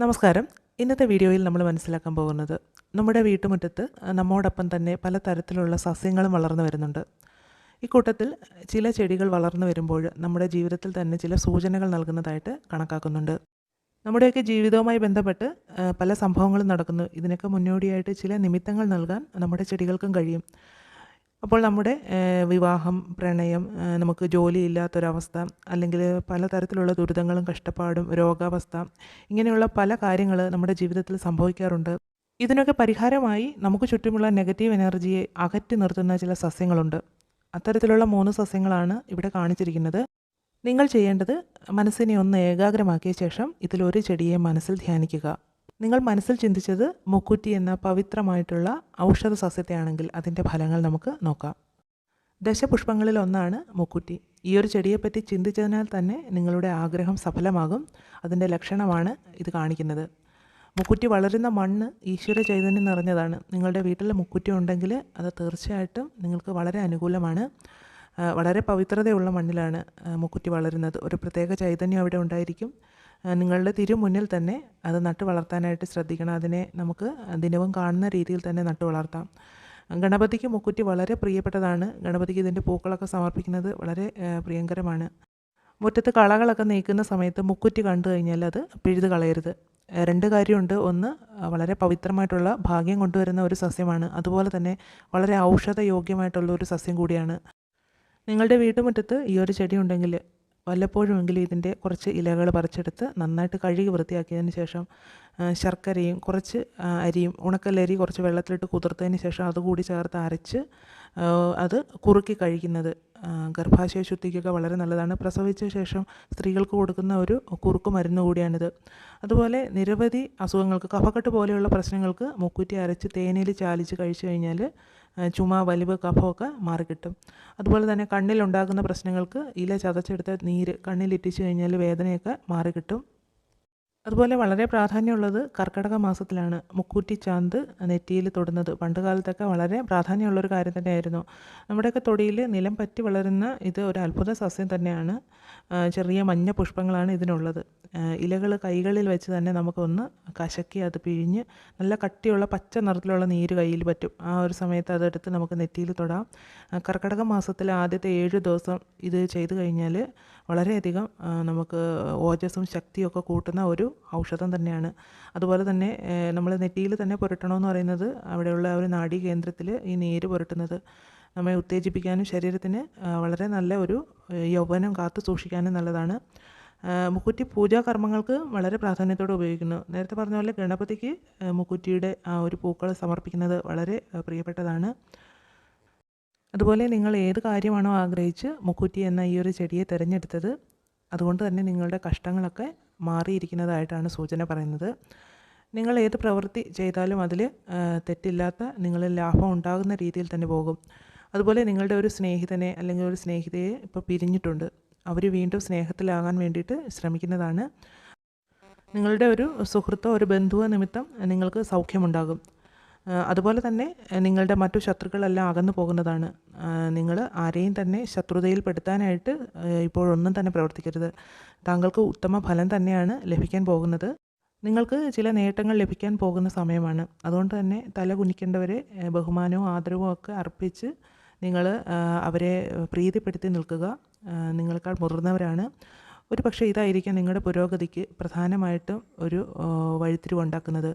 നമസ്കാരം. ഇന്നത്തെ വീഡിയോയിൽ നമ്മൾ മനസ്സിലാക്കാൻ പോകുന്നത് നമ്മുടെ വീട്ടുമുറ്റത്ത് നമ്മോടൊപ്പം തന്നെ പല തരത്തിലുള്ള സസ്യങ്ങളും വളർന്നു വരുന്നുണ്ട്. ഈ കൂട്ടത്തിൽ ചില ചെടികൾ വളർന്നു വരുമ്പോൾ നമ്മുടെ ജീവിതത്തിൽ തന്നെ ചില സൂചനകൾ നൽകുന്നതായിട്ട് കണക്കാക്കുന്നുണ്ട്. നമ്മുടെയൊക്കെ ജീവിതവുമായി ബന്ധപ്പെട്ട് പല സംഭവങ്ങളും നടക്കുന്നു. ഇതിനൊക്കെ മുന്നോടിയായിട്ട് ചില നിമിത്തങ്ങൾ നൽകാൻ നമ്മുടെ ചെടികൾക്കും കഴിയും. അപ്പോൾ നമ്മുടെ വിവാഹം പ്രണയം നമുക്ക് ജോലിയില്ലാത്തൊരവസ്ഥ അല്ലെങ്കിൽ പലതരത്തിലുള്ള ദുരിതങ്ങളും കഷ്ടപ്പാടും രോഗാവസ്ഥ ഇങ്ങനെയുള്ള പല കാര്യങ്ങൾ നമ്മുടെ ജീവിതത്തിൽ സംഭവിക്കാറുണ്ട്. ഇതിനൊക്കെ പരിഹാരമായി നമുക്ക് ചുറ്റുമുള്ള നെഗറ്റീവ് എനർജിയെ അകറ്റി നിർത്തുന്ന ചില സസ്യങ്ങളുണ്ട്. അത്തരത്തിലുള്ള മൂന്ന് സസ്യങ്ങളാണ് ഇവിടെ കാണിച്ചിരിക്കുന്നത്. നിങ്ങൾ ചെയ്യേണ്ടത് മനസ്സിനെ ഒന്ന് ഏകാഗ്രമാക്കിയ ശേഷം ഇതിലൊരു ചെടിയെ മനസ്സിൽ ധ്യാനിക്കുക. നിങ്ങൾ മനസ്സിൽ ചിന്തിച്ചത് മുക്കുറ്റി എന്ന പവിത്രമായിട്ടുള്ള ഔഷധ സസ്യത്തെയാണെങ്കിൽ അതിന്റെ ഫലങ്ങൾ നമുക്ക് നോക്കാം. ദശപുഷ്പങ്ങളിൽ ഒന്നാണ് മുക്കുറ്റി. ഈ ഒരു ചെടിയെപ്പറ്റി ചിന്തിച്ചതിനാൽ തന്നെ നിങ്ങളുടെ ആഗ്രഹം സഫലമാകും. അതിന്റെ ലക്ഷണമാണ് ഇത് കാണിക്കുന്നത്. മുക്കുറ്റി വളരുന്ന മണ്ണ് ഈശ്വര ചൈതന്യം നിറഞ്ഞതാണ്. നിങ്ങളുടെ വീട്ടിൽ മുക്കുറ്റി ഉണ്ടെങ്കിൽ അത് തീർച്ചയായിട്ടും നിങ്ങൾക്ക് വളരെ അനുകൂലമാണ്. വളരെ പവിത്രതയുള്ള മണ്ണിലാണ് മുക്കുറ്റി വളരുന്നത്. ഒരു പ്രത്യേക ചൈതന്യം അവിടെ ഉണ്ടായിരിക്കും. നിങ്ങളുടെ തിരു മുന്നിൽ തന്നെ അത് നട്ടു വളർത്താനായിട്ട് ശ്രദ്ധിക്കണം. അതിനെ നമുക്ക് ദിനവും കാണുന്ന രീതിയിൽ തന്നെ നട്ടു വളർത്താം. ഗണപതിക്ക് മുക്കുറ്റി വളരെ പ്രിയപ്പെട്ടതാണ്. ഗണപതിക്ക് ഇതിന്റെ പൂക്കളൊക്കെ സമർപ്പിക്കുന്നത് വളരെ പ്രിയങ്കരമാണ്. മുറ്റത്ത് കളകളൊക്കെ നീക്കുന്ന സമയത്ത് മുക്കുറ്റി കണ്ടു കഴിഞ്ഞാൽ അത് പിഴുത് കളയരുത്. രണ്ട് കാര്യമുണ്ട്. ഒന്ന് വളരെ പവിത്രമായിട്ടുള്ള ഭാഗ്യം കൊണ്ടുവരുന്ന ഒരു സസ്യമാണ്. അതുപോലെ തന്നെ വളരെ ഔഷധയോഗ്യമായിട്ടുള്ള ഒരു സസ്യം കൂടിയാണ്. നിങ്ങളുടെ വീട്ടുമുറ്റത്ത് ഈ ഒരു ചെടി ഉണ്ടെങ്കിൽ വല്ലപ്പോഴുമെങ്കിലും ഇതിന്റെ കുറച്ച് ഇലകൾ പറിച്ചെടുത്ത് നന്നായിട്ട് കഴുകി വൃത്തിയാക്കിയതിന് ശേഷം ശർക്കരയും കുറച്ച് അരിയും ഉണക്കലരി കുറച്ച് വെള്ളത്തിലിട്ട് കുതിർത്തതിന് ശേഷം അതുകൂടി ചേർത്ത് അരച്ച് അത് കുറുക്കി കഴിക്കുന്നത് ഗർഭാശയ ശുദ്ധിക്കൊക്കെ വളരെ നല്ലതാണ്. പ്രസവിച്ച ശേഷം സ്ത്രീകൾക്ക് കൊടുക്കുന്ന ഒരു കുറുക്ക് മരുന്ന് കൂടിയാണിത്. അതുപോലെ നിരവധി അസുഖങ്ങൾക്ക് കഫക്കെട്ട് പോലെയുള്ള പ്രശ്നങ്ങൾക്ക് മുക്കുറ്റി അരച്ച് തേനയിൽ ചാലിച്ച് കഴിച്ചു കഴിഞ്ഞാൽ ചുമ വലിവ് കഫമൊക്കെ മാറിക്കിട്ടും. അതുപോലെ തന്നെ കണ്ണിലുണ്ടാകുന്ന പ്രശ്നങ്ങൾക്ക് ഇല ചതച്ചെടുത്ത നീര് കണ്ണിലിറ്റിച്ച് കഴിഞ്ഞാൽ വേദനയൊക്കെ മാറിക്കിട്ടും. അതുപോലെ വളരെ പ്രാധാന്യമുള്ളത് കർക്കിടക മാസത്തിലാണ്. മുക്കൂറ്റി ചാന്ത് നെറ്റിയിൽ തൊടുന്നത്. പണ്ട് കാലത്തൊക്കെ വളരെ പ്രാധാന്യമുള്ളൊരു കാര്യം തന്നെയായിരുന്നു. നമ്മുടെയൊക്കെ തൊടിയിൽ നിലം പറ്റി വളരുന്ന ഇത് ഒരു അത്ഭുത സസ്യം തന്നെയാണ്. ചെറിയ മഞ്ഞ പുഷ്പങ്ങളാണ് ഇതിനുള്ളത്. ഇലകൾ കൈകളിൽ വെച്ച് തന്നെ നമുക്കൊന്ന് കശക്കി അത് പിഴിഞ്ഞ് നല്ല കട്ടിയുള്ള പച്ച നിറത്തിലുള്ള നീര് കയ്യിൽ പറ്റും. ആ ഒരു സമയത്ത് അതെടുത്ത് നമുക്ക് നെറ്റിയിൽ തൊടാം. കർക്കിടക മാസത്തിലെ ആദ്യത്തെ ഏഴ് ദിവസം ഇത് ചെയ്തു കഴിഞ്ഞാൽ വളരെയധികം നമുക്ക് ഓജസ്സും ശക്തിയൊക്കെ കൂട്ടുന്ന ഒരു ഔഷധം തന്നെയാണ്. അതുപോലെ തന്നെ നമ്മൾ നെറ്റിയിൽ തന്നെ പുരട്ടണമെന്ന് പറയുന്നത് അവിടെയുള്ള ഒരു നാഡീ കേന്ദ്രത്തിൽ ഈ നീര് പുരട്ടുന്നത് നമ്മെ ഉത്തേജിപ്പിക്കാനും ശരീരത്തിന് വളരെ നല്ല ഒരു യൗവനം കാത്തു സൂക്ഷിക്കാനും നല്ലതാണ്. മുക്കുറ്റി പൂജാ കർമ്മങ്ങൾക്ക് വളരെ പ്രാധാന്യത്തോടെ ഉപയോഗിക്കുന്നു. നേരത്തെ പറഞ്ഞ പോലെ ഗണപതിക്ക് മുക്കുറ്റിയുടെ ആ ഒരു പൂക്കൾ സമർപ്പിക്കുന്നത് വളരെ പ്രിയപ്പെട്ടതാണ്. അതുപോലെ നിങ്ങൾ ഏത് കാര്യമാണോ ആഗ്രഹിച്ച് മുക്കുറ്റി എന്ന ഈ ഒരു ചെടിയെ തിരഞ്ഞെടുത്തത് അതുകൊണ്ട് തന്നെ നിങ്ങളുടെ കഷ്ടങ്ങളൊക്കെ മാറിയിരിക്കുന്നതായിട്ടാണ് സൂചന പറയുന്നത്. നിങ്ങൾ ഏത് പ്രവൃത്തി ചെയ്താലും അതിൽ തെറ്റില്ലാത്ത നിങ്ങൾ ലാഭം ഉണ്ടാകുന്ന രീതിയിൽ തന്നെ പോകും. അതുപോലെ നിങ്ങളുടെ ഒരു സ്നേഹിതനെ അല്ലെങ്കിൽ ഒരു സ്നേഹിതയെ ഇപ്പോൾ പിരിഞ്ഞിട്ടുണ്ട് അവർ വീണ്ടും സ്നേഹത്തിലാകാൻ വേണ്ടിയിട്ട് ശ്രമിക്കുന്നതാണ്. നിങ്ങളുടെ ഒരു സുഹൃത്തോ ഒരു ബന്ധുവോ നിമിത്തം നിങ്ങൾക്ക് സൗഖ്യമുണ്ടാകും. അതുപോലെ തന്നെ നിങ്ങളുടെ മറ്റു ശത്രുക്കളെല്ലാം അകന്നു പോകുന്നതാണ്. നിങ്ങൾ ആരെയും തന്നെ ശത്രുതയിൽപ്പെടുത്താനായിട്ട് ഇപ്പോഴൊന്നും തന്നെ പ്രവർത്തിക്കരുത്. താങ്കൾക്ക് ഉത്തമ ഫലം തന്നെയാണ് ലഭിക്കാൻ പോകുന്നത്. നിങ്ങൾക്ക് ചില നേട്ടങ്ങൾ ലഭിക്കാൻ പോകുന്ന സമയമാണ്. അതുകൊണ്ട് തന്നെ തല കുനിക്കേണ്ടവരെ ബഹുമാനവും ആദരവും ഒക്കെ അർപ്പിച്ച് നിങ്ങൾ അവരെ പ്രീതിപ്പെടുത്തി നിൽക്കുക. നിങ്ങളെക്കാൾ മുതിർന്നവരാണ്. ഒരു പക്ഷേ ഇതായിരിക്കാം നിങ്ങളുടെ പുരോഗതിക്ക് പ്രധാനമായിട്ടും ഒരു വഴിത്തിരിവ് വഴിത്തിരിവുണ്ടാക്കുന്നത്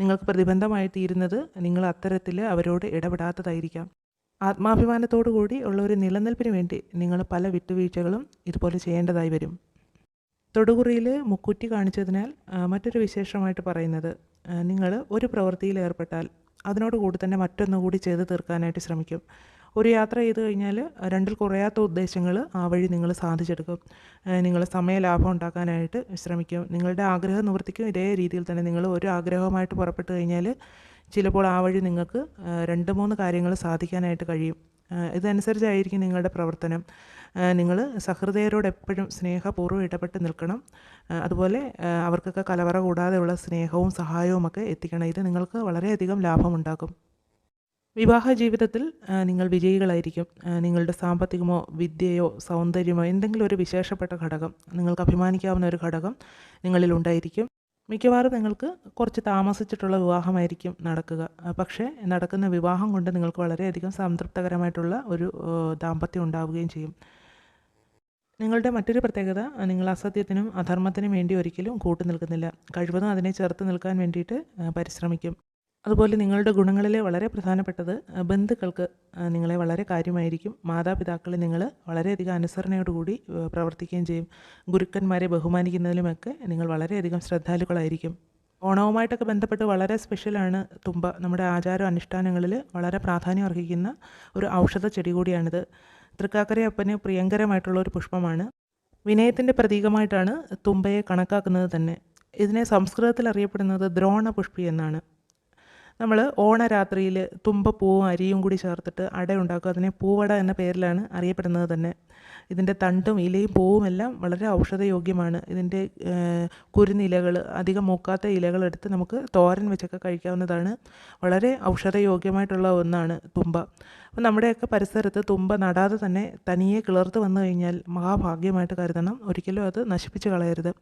നിങ്ങൾക്ക് പ്രതിബന്ധമായി തീരുന്നത് നിങ്ങൾ അത്തരത്തിൽ അവരോട് ഇടപെടാത്തതായിരിക്കാം. ആത്മാഭിമാനത്തോടു കൂടി ഉള്ള ഒരു നിലനിൽപ്പിന് വേണ്ടി നിങ്ങൾ പല വിട്ടുവീഴ്ചകളും ഇതുപോലെ ചെയ്യേണ്ടതായി വരും. തൊടുകുറിയിൽ മുക്കുറ്റി കാണിച്ചതിനാൽ മറ്റൊരു വിശേഷമായിട്ട് പറയുന്നത് നിങ്ങൾ ഒരു പ്രവൃത്തിയിൽ ഏർപ്പെട്ടാൽ അതിനോടുകൂടി തന്നെ മറ്റൊന്നുകൂടി ചെയ്ത് തീർക്കാനായിട്ട് ശ്രമിക്കും. ഒരു യാത്ര ചെയ്ത് കഴിഞ്ഞാൽ രണ്ടിൽ കുറയാത്ത ഉദ്ദേശങ്ങൾ ആ വഴി നിങ്ങൾ സാധിച്ചെടുക്കും. നിങ്ങൾ സമയലാഭം ഉണ്ടാക്കാനായിട്ട് ശ്രമിക്കും നിങ്ങളുടെ ആഗ്രഹ നിവൃത്തിക്കും ഇതേ രീതിയിൽ തന്നെ നിങ്ങൾ ഒരു ആഗ്രഹവുമായിട്ട് പുറപ്പെട്ട് കഴിഞ്ഞാൽ ചിലപ്പോൾ ആ വഴി നിങ്ങൾക്ക് രണ്ട് മൂന്ന് കാര്യങ്ങൾ സാധിക്കാനായിട്ട് കഴിയും. ഇതനുസരിച്ചായിരിക്കും നിങ്ങളുടെ പ്രവർത്തനം. നിങ്ങൾ സഹൃദയരോട് എപ്പോഴും സ്നേഹപൂർവം ഇടപെട്ട് നിൽക്കണം. അതുപോലെ അവർക്കൊക്കെ കലവറ കൂടാതെയുള്ള സ്നേഹവും സഹായവും ഒക്കെ എത്തിക്കണം. ഇത് നിങ്ങൾക്ക് വളരെയധികം ലാഭമുണ്ടാക്കും വിവാഹ ജീവിതത്തിൽ നിങ്ങൾ വിജയികളായിരിക്കും. നിങ്ങളുടെ സാമ്പത്തികമോ വിദ്യയോ സൗന്ദര്യമോ എന്തെങ്കിലും ഒരു വിശേഷപ്പെട്ട ഘടകം നിങ്ങൾക്ക് അഭിമാനിക്കാവുന്ന ഒരു ഘടകം നിങ്ങളിൽ ഉണ്ടായിരിക്കും. മിക്കവാറും നിങ്ങൾക്ക് കുറച്ച് താമസിച്ചിട്ടുള്ള വിവാഹമായിരിക്കും നടക്കുക. പക്ഷേ നടക്കുന്ന വിവാഹം കൊണ്ട് നിങ്ങൾക്ക് വളരെയധികം സംതൃപ്തകരമായിട്ടുള്ള ഒരു ദാമ്പത്യം ഉണ്ടാവുകയും ചെയ്യും. നിങ്ങളുടെ മറ്റൊരു പ്രത്യേകത നിങ്ങൾ അസത്യത്തിനും അധർമ്മത്തിനും വേണ്ടി ഒരിക്കലും കൂട്ടു നിൽക്കുന്നില്ല. കഴിവതും അതിനെ ചേർത്ത് നിൽക്കാൻ വേണ്ടിയിട്ട് പരിശ്രമിക്കും. അതുപോലെ നിങ്ങളുടെ ഗുണങ്ങളിൽ വളരെ പ്രധാനപ്പെട്ടത് ബന്ധുക്കൾക്ക് നിങ്ങളെ വളരെ കാര്യമായിരിക്കും. മാതാപിതാക്കളെ നിങ്ങൾ വളരെയധികം അനുസരണയോടുകൂടി കൂടി പ്രവർത്തിക്കുകയും ചെയ്യും. ഗുരുക്കന്മാരെ ബഹുമാനിക്കുന്നതിലുമൊക്കെ നിങ്ങൾ വളരെയധികം ശ്രദ്ധാലുക്കളായിരിക്കും. ഓണവുമായിട്ടൊക്കെ ബന്ധപ്പെട്ട് വളരെ സ്പെഷ്യലാണ് തുമ്പ. നമ്മുടെ ആചാര അനുഷ്ഠാനങ്ങളിൽ വളരെ പ്രാധാന്യം അർഹിക്കുന്ന ഒരു ഔഷധ ചെടി കൂടിയാണിത്. തൃക്കാക്കരയപ്പന് പ്രിയങ്കരമായിട്ടുള്ള ഒരു പുഷ്പമാണ്. വിനയത്തിന്റെ പ്രതീകമായിട്ടാണ് തുമ്പയെ കണക്കാക്കുന്നത് തന്നെ. ഇതിനെ സംസ്കൃതത്തിൽ അറിയപ്പെടുന്നത് ദ്രോണ പുഷ്പി എന്നാണ്. നമ്മൾ ഓണരാത്രിയിൽ തുമ്പപ്പൂവും അരിയും കൂടി ചേർത്തിട്ട് അട ഉണ്ടാക്കും അതിനെ പൂവട എന്ന പേരിലാണ് അറിയപ്പെടുന്നത് തന്നെ. ഇതിന്റെ തണ്ടും ഇലയും പൂവും എല്ലാം വളരെ ഔഷധയോഗ്യമാണ്. ഇതിന്റെ കുരുന്നിലകൾ അധികം മൂക്കാത്ത ഇലകളെടുത്ത് നമുക്ക് തോരൻ വെച്ചൊക്കെ കഴിക്കാവുന്നതാണ്. വളരെ ഔഷധയോഗ്യമായിട്ടുള്ള ഒന്നാണ് തുമ്പ. അപ്പം നമ്മുടെയൊക്കെ പരിസരത്ത് തുമ്പ നടാതെ തന്നെ തനിയെ കിളർത്ത് വന്നു കഴിഞ്ഞാൽ മഹാഭാഗ്യമായിട്ട് കരുതണം. ഒരിക്കലും അത് നശിപ്പിച്ച് കളയരുത്.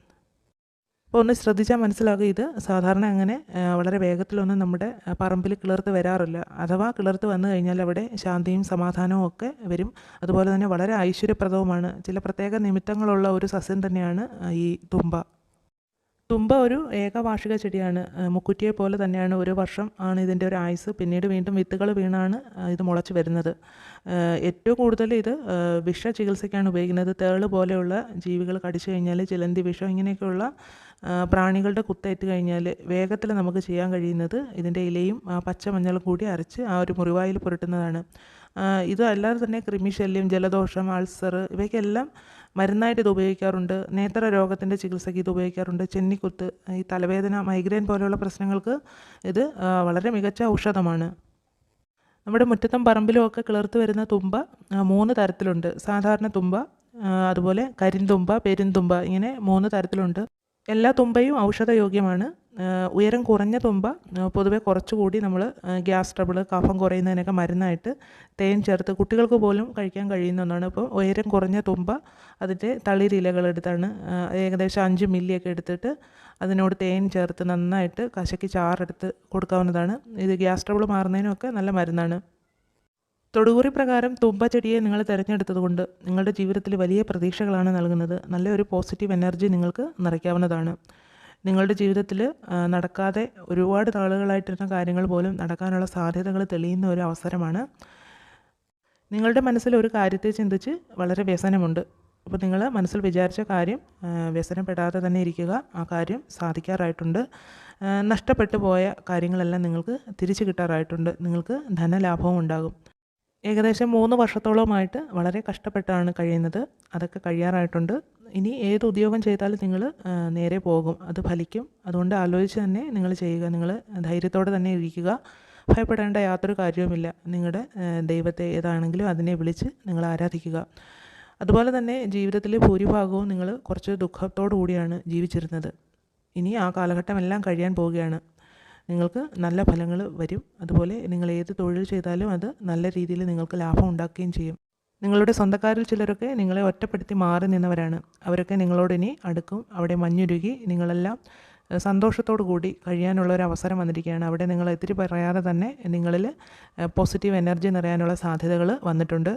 അപ്പോൾ ഒന്ന് ശ്രദ്ധിച്ചാൽ മനസ്സിലാകും ഇത്. സാധാരണ അങ്ങനെ വളരെ വേഗത്തിലൊന്നും നമ്മുടെ പറമ്പിൽ കിളിർത്ത് വരാറില്ല. അഥവാ കിളിർത്ത് വന്നു കഴിഞ്ഞാൽ അവിടെ ശാന്തിയും സമാധാനവും ഒക്കെ വരും. അതുപോലെ തന്നെ വളരെ ഐശ്വര്യപ്രദവുമാണ്. ചില പ്രത്യേക നിമിത്തങ്ങളുള്ള ഒരു സസ്യം തന്നെയാണ് ഈ തുമ്പ. തുമ്പ ഒരു ഏകവാർഷിക ചെടിയാണ്. മുക്കുറ്റിയെ പോലെ തന്നെയാണ് ഒരു വർഷം ആണ് ഇതിന്റെ ഒരു ആയുസ് പിന്നീട് വീണ്ടും വിത്തുകൾ വീണാണ് ഇത് മുളച്ച് വരുന്നത്. ഏറ്റവും കൂടുതൽ ഇത് വിഷ ചികിത്സയ്ക്കാണ് ഉപയോഗിക്കുന്നത്. തേൾ പോലെയുള്ള ജീവികൾ കടിച്ചു കഴിഞ്ഞാൽ ചിലന്തി വിഷം ഇങ്ങനെയൊക്കെയുള്ള പ്രാണികളുടെ കുത്തേറ്റ് കഴിഞ്ഞാൽ വേഗത്തിൽ നമുക്ക് ചെയ്യാൻ കഴിയുന്നത് ഇതിന്റെ ഇലയും പച്ചമഞ്ഞളും കൂടി അരച്ച് ആ ഒരു മുറിവായിൽ പുരട്ടുന്നതാണ്. ഇതല്ലാതെ തന്നെ കൃമിശല്യം ജലദോഷം അൾസർ ഇവയ്ക്കെല്ലാം മരുന്നായിട്ട് ഇത് ഉപയോഗിക്കാറുണ്ട്. നേത്ര രോഗത്തിന്റെ ചികിത്സയ്ക്ക് ഇത് ഉപയോഗിക്കാറുണ്ട്. ചെന്നിക്കുത്ത് ഈ തലവേദന മൈഗ്രെയിൻ പോലെയുള്ള പ്രശ്നങ്ങൾക്ക് ഇത് വളരെ മികച്ച ഔഷധമാണ്. നമ്മുടെ മുറ്റത്തും പറമ്പിലും ഒക്കെ കിളിർത്ത് വരുന്ന തുമ്പ മൂന്ന് തരത്തിലുണ്ട്. സാധാരണ തുമ്പ അതുപോലെ കരിന്തുമ്പ പെരുന്തുമ്പ ഇങ്ങനെ മൂന്ന് തരത്തിലുണ്ട്. എല്ലാ തുമ്പയും ഔഷധയോഗ്യമാണ്. ഉയരം കുറഞ്ഞ തുമ്പ പൊതുവെ കുറച്ചുകൂടി നമ്മൾ ഗ്യാസ് ട്രബിൾ കഫം കുറയുന്നതിനൊക്കെ മരുന്നായിട്ട് തേൻ ചേർത്ത് കുട്ടികൾക്ക് പോലും കഴിക്കാൻ കഴിയുന്ന ഒന്നാണ്. അപ്പോൾ ഉയരം കുറഞ്ഞ തുമ്പ അതിന്റെ തളിരിലകൾ എടുത്താണ് ഏകദേശം അഞ്ച് മില്ലിയൊക്കെ എടുത്തിട്ട് അതിനോട് തേൻ ചേർത്ത് നന്നായിട്ട് കശക്കി ചാറെടുത്ത് കൊടുക്കാവുന്നതാണ്. ഇത് ഗ്യാസ് ട്രബിൾ മാറുന്നതിനൊക്കെ നല്ല മരുന്നാണ്. തൊടുകുറി പ്രകാരം തുമ്പ ചെടിയെ നിങ്ങൾ തിരഞ്ഞെടുത്തതുകൊണ്ട് നിങ്ങളുടെ ജീവിതത്തിൽ വലിയ പ്രതീക്ഷകളാണ് നൽകുന്നത്. നല്ലൊരു പോസിറ്റീവ് എനർജി നിങ്ങൾക്ക് നിറയ്ക്കാവുന്നതാണ്. നിങ്ങളുടെ ജീവിതത്തിൽ നടക്കാതെ ഒരുപാട് നാളുകളായിട്ടിരുന്ന കാര്യങ്ങൾ പോലും നടക്കാനുള്ള സാധ്യതകൾ തെളിയുന്ന ഒരു അവസരമാണ്. നിങ്ങളുടെ മനസ്സിൽ ഒരു കാര്യത്തെ ചിന്തിച്ച് വളരെ വ്യസനമുണ്ട്. അപ്പോൾ നിങ്ങൾ മനസ്സിൽ വിചാരിച്ച കാര്യം വ്യസനപ്പെടാതെ തന്നെ ഇരിക്കുക. ആ കാര്യം സാധിക്കാറായിട്ടുണ്ട്. നഷ്ടപ്പെട്ടു പോയ കാര്യങ്ങളെല്ലാം നിങ്ങൾക്ക് തിരിച്ചു കിട്ടാറായിട്ടുണ്ട്. നിങ്ങൾക്ക് ധനലാഭവും ഉണ്ടാകും. ഏകദേശം മൂന്ന് വർഷത്തോളമായിട്ട് വളരെ കഷ്ടപ്പെട്ടാണ് കഴിയുന്നത്. അതൊക്കെ കഴിയാറായിട്ടുണ്ട്. ഇനി ഏത് ഉദ്യോഗം ചെയ്താലും നിങ്ങൾ നേരെ പോകും. അത് ഫലിക്കും. അതുകൊണ്ട് ആലോചിച്ച് തന്നെ നിങ്ങൾ ചെയ്യുക. നിങ്ങൾ ധൈര്യത്തോടെ തന്നെ ഇരിക്കുക. ഭയപ്പെടേണ്ട യാതൊരു കാര്യവുമില്ല. നിങ്ങളുടെ ദൈവത്തെ ഏതാണെങ്കിലും അതിനെ വിളിച്ച് നിങ്ങൾ ആരാധിക്കുക. അതുപോലെ തന്നെ ജീവിതത്തിൽ ഭൂരിഭാഗവും നിങ്ങൾ കുറച്ച് ദുഃഖത്തോടു കൂടിയാണ് ജീവിച്ചിരുന്നത്. ഇനി ആ കാലഘട്ടമെല്ലാം കഴിയാൻ പോവുകയാണ്. നിങ്ങൾക്ക് നല്ല ഫലങ്ങൾ വരും. അതുപോലെ നിങ്ങൾ ഏത് തൊഴിൽ ചെയ്താലും അത് നല്ല രീതിയിൽ നിങ്ങൾക്ക് ലാഭം ഉണ്ടാക്കുകയും ചെയ്യും. നിങ്ങളുടെ സ്വന്തക്കാരിൽ ചിലരൊക്കെ നിങ്ങളെ ഒറ്റപ്പെടുത്തി മാറി നിന്നവരാണ്. അവരൊക്കെ നിങ്ങളോട് ഇനി അടുക്കും. അവിടെ മഞ്ഞുരുകി നിങ്ങളെല്ലാം സന്തോഷത്തോടു കൂടി കഴിയാനുള്ള ഒരു അവസരം വന്നിരിക്കുകയാണ്. അവിടെ നിങ്ങൾ എത്തിരി പറയാതെ തന്നെ നിങ്ങളിൽ പോസിറ്റീവ് എനർജി നിറയാനുള്ള സാധ്യതകൾ വന്നിട്ടുണ്ട്.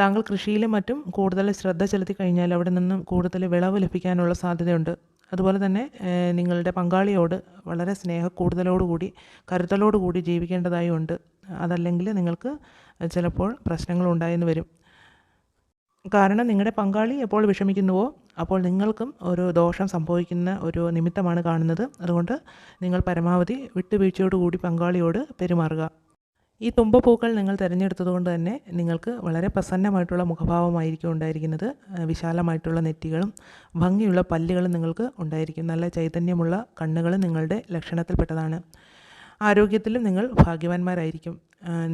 താങ്കൾ കൃഷിയിലും മറ്റും കൂടുതൽ ശ്രദ്ധ ചെലുത്തി കഴിഞ്ഞാൽ അവിടെ നിന്നും കൂടുതൽ വിളവ് ലഭിക്കാനുള്ള സാധ്യതയുണ്ട്. അതുപോലെ തന്നെ നിങ്ങളുടെ പങ്കാളിയോട് വളരെ സ്നേഹ കൂടുതലോടുകൂടി കരുതലോടുകൂടി ജീവിക്കേണ്ടതായി ഉണ്ട് അതല്ലെങ്കിൽ നിങ്ങൾക്ക് ചിലപ്പോൾ പ്രശ്നങ്ങൾ ഉണ്ടായെന്ന് വരും. കാരണം നിങ്ങളുടെ പങ്കാളി എപ്പോൾ വിഷമിക്കുന്നുവോ അപ്പോൾ നിങ്ങൾക്കും ഒരു ദോഷം സംഭവിക്കുന്ന ഒരു നിമിത്തമാണ് കാണുന്നത്. അതുകൊണ്ട് നിങ്ങൾ പരമാവധി വിട്ടുവീഴ്ചയോടുകൂടി പങ്കാളിയോട് പെരുമാറുക. ഈ തുമ്പപ്പൂക്കൾ നിങ്ങൾ തിരഞ്ഞെടുത്തതുകൊണ്ട് തന്നെ നിങ്ങൾക്ക് വളരെ പ്രസന്നമായിട്ടുള്ള മുഖഭാവമായിരിക്കും ഉണ്ടായിരിക്കുന്നത്. വിശാലമായിട്ടുള്ള നെറ്റികളും ഭംഗിയുള്ള പല്ലുകളും നിങ്ങൾക്ക് ഉണ്ടായിരിക്കും. നല്ല ചൈതന്യമുള്ള കണ്ണുകൾ നിങ്ങളുടെ ലക്ഷണത്തിൽപ്പെട്ടതാണ്. ആരോഗ്യത്തിലും നിങ്ങൾ ഭാഗ്യവാന്മാരായിരിക്കും.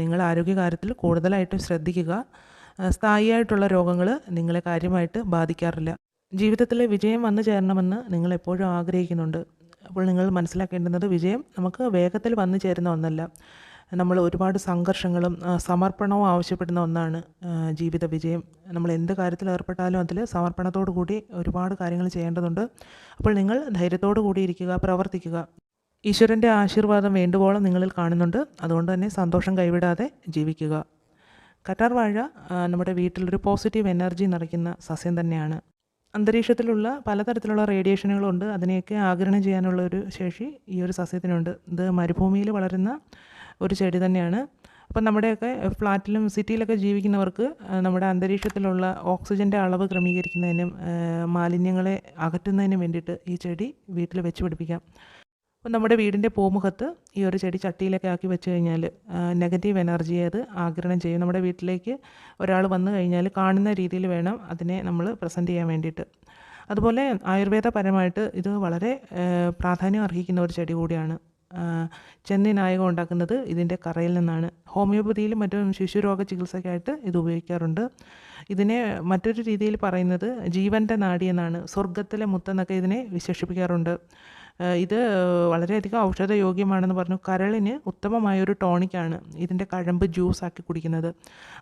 നിങ്ങൾ ആരോഗ്യകാര്യത്തിൽ കൂടുതലായിട്ടും ശ്രദ്ധിക്കുക. സ്ഥായിയായിട്ടുള്ള രോഗങ്ങൾ നിങ്ങളെ കാര്യമായിട്ട് ബാധിക്കാറില്ല. ജീവിതത്തിലെ വിജയം വന്നു ചേരണമെന്ന് നിങ്ങൾ എപ്പോഴും ആഗ്രഹിക്കുന്നുണ്ട്. അപ്പോൾ നിങ്ങൾ മനസ്സിലാക്കേണ്ടുന്നത് വിജയം നമുക്ക് വേഗത്തിൽ വന്നു ചേരുന്ന ഒന്നല്ല. നമ്മൾ ഒരുപാട് സംഘർഷങ്ങളും സമർപ്പണവും ആവശ്യപ്പെടുന്ന ഒന്നാണ് ജീവിത വിജയം. നമ്മൾ എന്ത് കാര്യത്തിൽ ഏർപ്പെട്ടാലും അതിൽ സമർപ്പണത്തോടു കൂടി ഒരുപാട് കാര്യങ്ങൾ ചെയ്യേണ്ടതുണ്ട്. അപ്പോൾ നിങ്ങൾ ധൈര്യത്തോടു കൂടി ഇരിക്കുക പ്രവർത്തിക്കുക. ഈശ്വരന്റെ ആശീർവാദം വേണ്ടുവോളം നിങ്ങളിൽ കാണുന്നുണ്ട്. അതുകൊണ്ട് തന്നെ സന്തോഷം കൈവിടാതെ ജീവിക്കുക. കറ്റാർ വാഴ നമ്മുടെ വീട്ടിലൊരു പോസിറ്റീവ് എനർജി നിറയ്ക്കുന്ന സസ്യം തന്നെയാണ്. അന്തരീക്ഷത്തിലുള്ള പലതരത്തിലുള്ള റേഡിയേഷനുകളുണ്ട്. അതിനെയൊക്കെ ആഗിരണം ചെയ്യാനുള്ള ഒരു ശേഷി ഈ ഒരു സസ്യത്തിനുണ്ട്. ഇത് മരുഭൂമിയിൽ വളരുന്ന ഒരു ചെടി തന്നെയാണ്. അപ്പം നമ്മുടെയൊക്കെ ഫ്ലാറ്റിലും സിറ്റിയിലൊക്കെ ജീവിക്കുന്നവർക്ക് നമ്മുടെ അന്തരീക്ഷത്തിലുള്ള ഓക്സിജന്റെ അളവ് ക്രമീകരിക്കുന്നതിനും മാലിന്യങ്ങളെ അകറ്റുന്നതിനും വേണ്ടിയിട്ട് ഈ ചെടി വീട്ടിൽ വെച്ച് പിടിപ്പിക്കാം. അപ്പം നമ്മുടെ വീടിന്റെ പൂമുഖത്ത് ഈ ഒരു ചെടി ചട്ടിയിലൊക്കെ ആക്കി വെച്ച് കഴിഞ്ഞാൽ നെഗറ്റീവ് എനർജിയെ അത് ആഗിരണം ചെയ്യും. നമ്മുടെ വീട്ടിലേക്ക് ഒരാൾ വന്നു കഴിഞ്ഞാൽ കാണുന്ന രീതിയിൽ വേണം അതിനെ നമ്മൾ പ്രസന്റ് ചെയ്യാൻ വേണ്ടിയിട്ട്. അതുപോലെ ആയുർവേദപരമായിട്ട് ഇത് വളരെ പ്രാധാന്യം അർഹിക്കുന്ന ഒരു ചെടി കൂടിയാണ്. ചെന്നി നായകം ഉണ്ടാക്കുന്നത് ഇതിന്റെ കറയിൽ നിന്നാണ്. ഹോമിയോപ്പതിയിലും മറ്റും ശിശുരോഗ ചികിത്സയ്ക്കായിട്ട് ഇത് ഉപയോഗിക്കാറുണ്ട്. ഇതിനെ മറ്റൊരു രീതിയിൽ പറയുന്നത് ജീവന്റെ നാടി എന്നാണ്. സ്വർഗത്തിലെ മുത്തെന്നൊക്കെ ഇതിനെ വിശേഷിപ്പിക്കാറുണ്ട്. ഇത് വളരെയധികം ഔഷധയോഗ്യമാണെന്ന് പറഞ്ഞു. കരളിന് ഉത്തമമായൊരു ടോണിക്കാണ് ഇതിന്റെ കഴമ്പ് ജ്യൂസാക്കി കുടിക്കുന്നത്.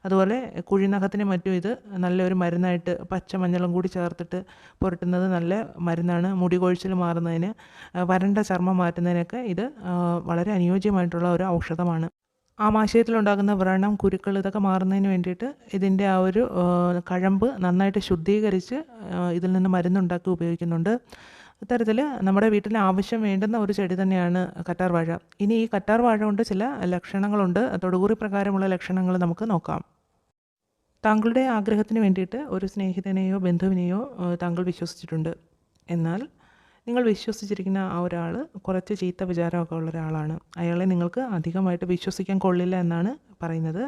അതുപോലെ കുഴിനഖത്തിന് മറ്റും ഇത് നല്ലൊരു മരുന്നായിട്ട് പച്ചമഞ്ഞളും കൂടി ചേർത്തിട്ട് പുരട്ടുന്നത് നല്ല മരുന്നാണ്. മുടി കൊഴിച്ചിൽ മാറുന്നതിന് വരണ്ട ചർമ്മം മാറ്റുന്നതിനൊക്കെ ഇത് വളരെ അനുയോജ്യമായിട്ടുള്ള ഒരു ഔഷധമാണ്. ആമാശയത്തിലുണ്ടാകുന്ന വ്രണം കുരുക്കൾ ഇതൊക്കെ മാറുന്നതിന് വേണ്ടിയിട്ട് ഇതിന്റെ ആ ഒരു കഴമ്പ് നന്നായിട്ട് ശുദ്ധീകരിച്ച് ഇതിൽ നിന്ന് മരുന്നുണ്ടാക്കി ഉപയോഗിക്കുന്നുണ്ട്. ഇത്തരത്തിൽ നമ്മുടെ വീട്ടിൽ ആവശ്യം വേണ്ടുന്ന ഒരു ചെടി തന്നെയാണ് കറ്റാർ വാഴ. ഇനി ഈ കറ്റാർ വാഴ കൊണ്ട് ചില ലക്ഷണങ്ങളുണ്ട്. തൊടുകൂറി പ്രകാരമുള്ള ലക്ഷണങ്ങൾ നമുക്ക് നോക്കാം. താങ്കളുടെ ആഗ്രഹത്തിന് വേണ്ടിയിട്ട് ഒരു സ്നേഹിതനെയോ ബന്ധുവിനെയോ താങ്കൾ വിശ്വസിച്ചിട്ടുണ്ട്. എന്നാൽ നിങ്ങൾ വിശ്വസിച്ചിരിക്കുന്ന ആ ഒരാൾ കുറച്ച് ചീത്ത വിചാരമൊക്കെ ഉള്ള ഒരാളാണ്. അയാളെ നിങ്ങൾക്ക് അധികമായിട്ട് വിശ്വസിക്കാൻ കൊള്ളില്ല എന്നാണ് പറയുന്നത്.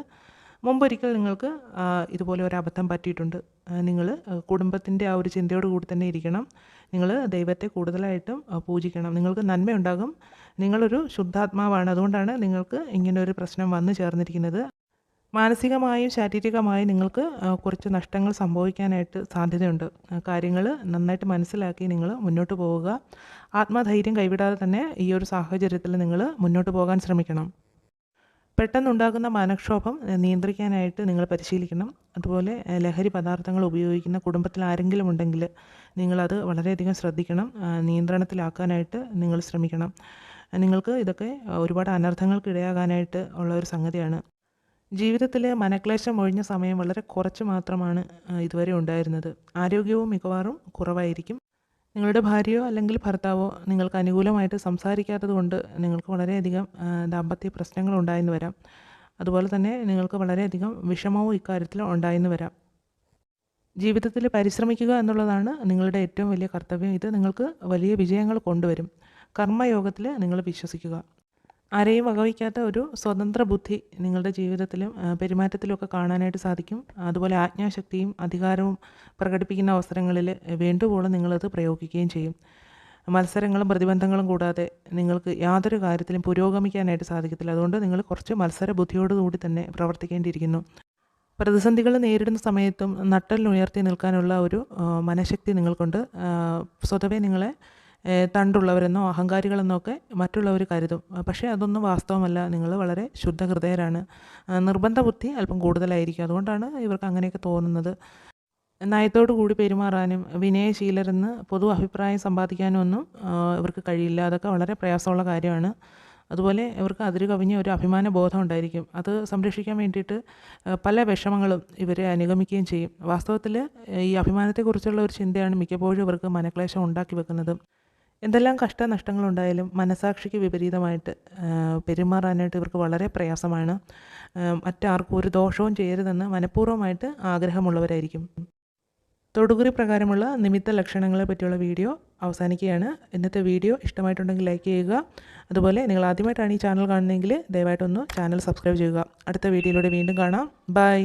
മുമ്പൊരിക്കൽ നിങ്ങൾക്ക് ഇതുപോലെ ഒരു അബദ്ധം പറ്റിയിട്ടുണ്ട്. നിങ്ങൾ കുടുംബത്തിന്റെ ആ ഒരു ചിന്തയോട് കൂടി തന്നെ ഇരിക്കണം. നിങ്ങൾ ദൈവത്തെ കൂടുതലായിട്ടും പൂജിക്കണം. നിങ്ങൾക്ക് നന്മയുണ്ടാകും. നിങ്ങളൊരു ശുദ്ധാത്മാവാണ്. അതുകൊണ്ടാണ് നിങ്ങൾക്ക് ഇങ്ങനെ ഒരു പ്രശ്നം വന്നു ചേർന്നിരിക്കുന്നത്. മാനസികമായും ശാരീരികമായും നിങ്ങൾക്ക് കുറച്ച് നഷ്ടങ്ങൾ സംഭവിക്കാനായിട്ട് സാധ്യതയുണ്ട്. കാര്യങ്ങൾ നന്നായിട്ട് മനസ്സിലാക്കി നിങ്ങൾ മുന്നോട്ട് പോവുക. ആത്മധൈര്യം കൈവിടാതെ തന്നെ ഈ ഒരു സാഹചര്യത്തിൽ നിങ്ങൾ മുന്നോട്ട് പോകാൻ ശ്രമിക്കണം. പെട്ടെന്നുണ്ടാകുന്ന മാനക്ഷോഭം നിയന്ത്രിക്കാനായിട്ട് നിങ്ങൾ പരിശീലിക്കണം. അതുപോലെ ലഹരി പദാർത്ഥങ്ങൾ ഉപയോഗിക്കുന്ന കുടുംബത്തിൽ ആരെങ്കിലും ഉണ്ടെങ്കിൽ നിങ്ങളത് വളരെയധികം ശ്രദ്ധിക്കണം. നിയന്ത്രണത്തിലാക്കാനായിട്ട് നിങ്ങൾ ശ്രമിക്കണം. നിങ്ങൾക്ക് ഇതൊക്കെ ഒരുപാട് അനർത്ഥങ്ങൾക്ക് ഇടയാകാനായിട്ട് ഉള്ള ഒരു സംഗതിയാണ്. ജീവിതത്തിൽ മനക്ലേശം ഒഴിഞ്ഞ സമയം വളരെ കുറച്ച് മാത്രമാണ് ഇതുവരെ ഉണ്ടായിരുന്നത്. ആരോഗ്യവും മിക്കവാറും കുറവായിരിക്കും. നിങ്ങളുടെ ഭാര്യയോ അല്ലെങ്കിൽ ഭർത്താവോ നിങ്ങൾക്ക് അനുകൂലമായിട്ട് സംസാരിക്കാത്തത് കൊണ്ട് നിങ്ങൾക്ക് വളരെയധികം ദാമ്പത്യ പ്രശ്നങ്ങൾ ഉണ്ടായെന്ന് വരാം. അതുപോലെ തന്നെ നിങ്ങൾക്ക് വളരെയധികം വിഷമവും ഇക്കാര്യത്തിൽ ഉണ്ടായെന്ന് വരാം. ജീവിതത്തിൽ പരിശ്രമിക്കുക എന്നുള്ളതാണ് നിങ്ങളുടെ ഏറ്റവും വലിയ കർത്തവ്യം. ഇത് നിങ്ങൾക്ക് വലിയ വിജയങ്ങൾ കൊണ്ടുവരും. കർമ്മയോഗത്തിൽ നിങ്ങൾ വിശ്വസിക്കുക. ആരെയും വകവയ്ക്കാത്ത ഒരു സ്വതന്ത്ര ബുദ്ധി നിങ്ങളുടെ ജീവിതത്തിലും പെരുമാറ്റത്തിലും ഒക്കെ കാണാനായിട്ട് സാധിക്കും. അതുപോലെ ആജ്ഞാശക്തിയും അധികാരവും പ്രകടിപ്പിക്കുന്ന അവസരങ്ങളിൽ വേണ്ടുപോലെ നിങ്ങളത് പ്രയോഗിക്കുകയും ചെയ്യും. മത്സരങ്ങളും പ്രതിബന്ധങ്ങളും കൂടാതെ നിങ്ങൾക്ക് യാതൊരു കാര്യത്തിലും പുരോഗമിക്കാനായിട്ട് സാധിക്കത്തില്ല. അതുകൊണ്ട് നിങ്ങൾ കുറച്ച് മത്സര ബുദ്ധിയോടുകൂടി തന്നെ പ്രവർത്തിക്കേണ്ടിയിരിക്കുന്നു. പ്രതിസന്ധികൾ നേരിടുന്ന സമയത്തും നട്ടലിനുയർത്തി നിൽക്കാനുള്ള ഒരു മനഃശക്തി നിങ്ങൾക്കുണ്ട്. സ്വതവേ നിങ്ങളെ തണ്ടുള്ളവരെന്നോ അഹങ്കാരികളെന്നോ ഒക്കെ മറ്റുള്ളവർ കരുതും. പക്ഷേ അതൊന്നും വാസ്തവമല്ല. നിങ്ങൾ വളരെ ശുദ്ധഹൃദയരാണ്. നിർബന്ധ ബുദ്ധി അല്പം കൂടുതലായിരിക്കും. അതുകൊണ്ടാണ് ഇവർക്ക് അങ്ങനെയൊക്കെ തോന്നുന്നത്. നയത്തോടു കൂടി പെരുമാറാനും വിനയശീലരെന്ന് പൊതു അഭിപ്രായം സമ്പാദിക്കാനും ഒന്നും ഇവർക്ക് കഴിയില്ല. അതൊക്കെ വളരെ പ്രയാസമുള്ള കാര്യമാണ്. അതുപോലെ ഇവർക്ക് അതിര് കവിഞ്ഞ ഒരു അഭിമാന ബോധം ഉണ്ടായിരിക്കും. അത് സംരക്ഷിക്കാൻ വേണ്ടിയിട്ട് പല വിഷമങ്ങളും ഇവരെ അനുഗമിക്കുകയും ചെയ്യും. വാസ്തവത്തിൽ ഈ അഭിമാനത്തെക്കുറിച്ചുള്ള ഒരു ചിന്തയാണ് മിക്കപ്പോഴും ഇവർക്ക് മനക്ലേശം ഉണ്ടാക്കി വെക്കുന്നത്. എന്തെല്ലാം കഷ്ടനഷ്ടങ്ങളുണ്ടായാലും മനസാക്ഷിക്ക് വിപരീതമായിട്ട് പെരുമാറാനായിട്ട് ഇവർക്ക് വളരെ പ്രയാസമാണ്. മറ്റാർക്കും ഒരു ദോഷവും ചെയ്യരുതെന്ന് മനഃപൂർവമായിട്ട് ആഗ്രഹമുള്ളവരായിരിക്കും. തൊടുകുറി പ്രകാരമുള്ള നിമിത്ത ലക്ഷണങ്ങളെ പറ്റിയുള്ള വീഡിയോ അവസാനിക്കുകയാണ്. ഇന്നത്തെ വീഡിയോ ഇഷ്ടമായിട്ടുണ്ടെങ്കിൽ ലൈക്ക് ചെയ്യുക. അതുപോലെ നിങ്ങൾ ആദ്യമായിട്ടാണ് ഈ ചാനൽ കാണുന്നതെങ്കിൽ ദയവായിട്ടൊന്ന് ചാനൽ സബ്സ്ക്രൈബ് ചെയ്യുക. അടുത്ത വീഡിയോയിലൂടെ വീണ്ടും കാണാം. ബൈ.